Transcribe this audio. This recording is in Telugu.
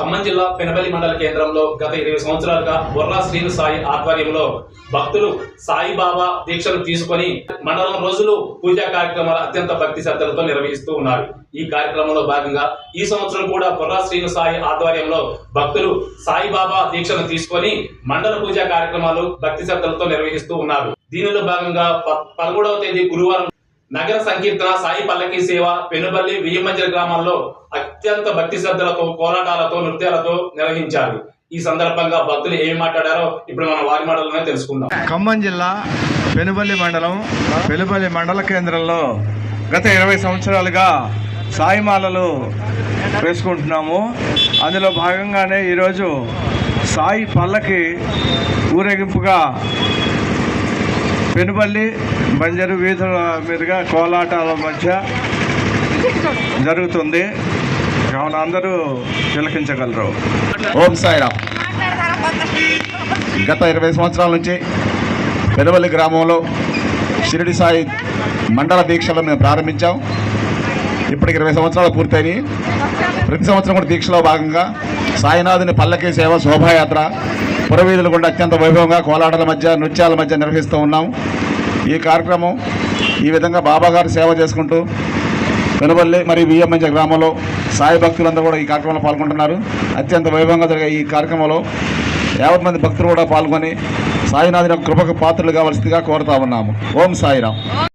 ఖమ్మం జిల్లా పెనబలి మండల కేంద్రంలో గత ఇరవై సంవత్సరాలుగా బొర్రా శ్రీను సాయి ఆధ్వర్యంలో భక్తులు సాయిబాబా దీక్షలు తీసుకొని మండలం రోజులు పూజా కార్యక్రమాలు అత్యంత భక్తి శ్రద్ధలతో నిర్వహిస్తూ ఉన్నారు. ఈ కార్యక్రమంలో భాగంగా ఈ సంవత్సరం కూడా బొర్రా శ్రీను సాయి ఆధ్వర్యంలో భక్తులు సాయిబాబా దీక్షను తీసుకొని మండల పూజా కార్యక్రమాలు భక్తి శ్రద్ధలతో నిర్వహిస్తూ ఉన్నారు. దీనిలో భాగంగా ప- పదమూడవ తేదీ గురువారం నగర సంకీర్తన సాయి పల్లకి సేవ పెనుబల్లి వియ్యమంజల గ్రామాల్లో అత్యంత భక్తి శ్రద్ధలతో కోలాటాలతో నృత్యాలతో నిర్వహించారు. ఈ సందర్భంగా భక్తులు ఏమి మాట్లాడారో ఇప్పుడు మనం వారి మాటలనే తెలుసుకుందాం. ఖమ్మం జిల్లా పెనుబల్లి మండలం పెనుబల్లి మండల కేంద్రంలో గత ఇరవై సంవత్సరాలుగా సాయిమాలలు వేసుకుంటున్నాము. అందులో భాగంగానే ఈరోజు సాయి పల్లకి ఊరేగింపుగా పెనుపల్లి బంజరు వీధుల మీదుగా కోలాటాల మధ్య జరుగుతుంది. కావున అందరూ తిలకించగలరు. ఓం సాయిరామ్. గత ఇరవై సంవత్సరాల నుంచి పెనుపల్లి గ్రామంలో షిరిడి సాయి మండల దీక్షలు మేము ప్రారంభించాం. ఇప్పటికి ఇరవై సంవత్సరాలు పూర్తయినాయి. ప్రతి సంవత్సరం కూడా దీక్షలో భాగంగా సాయినాథుని పల్లకి సేవ శోభాయాత్ర పురవీధులు కూడా అత్యంత వైభవంగా కోలాటల మధ్య నృత్యాల మధ్య నిర్వహిస్తూ ఉన్నాం. ఈ కార్యక్రమం ఈ విధంగా బాబాగారు సేవ చేసుకుంటూ వెనుబల్లి మరియు వియ్యమంజ గ్రామంలో సాయి భక్తులందరూ కూడా ఈ కార్యక్రమంలో పాల్గొంటున్నారు. అత్యంత వైభవంగా జరిగే ఈ కార్యక్రమంలో యావత్ మంది భక్తులు కూడా పాల్గొని సాయినాథుని కృపకు పాత్రలు కావాల్సిందిగా కోరుతా ఉన్నాము. ఓం సాయిరామ్.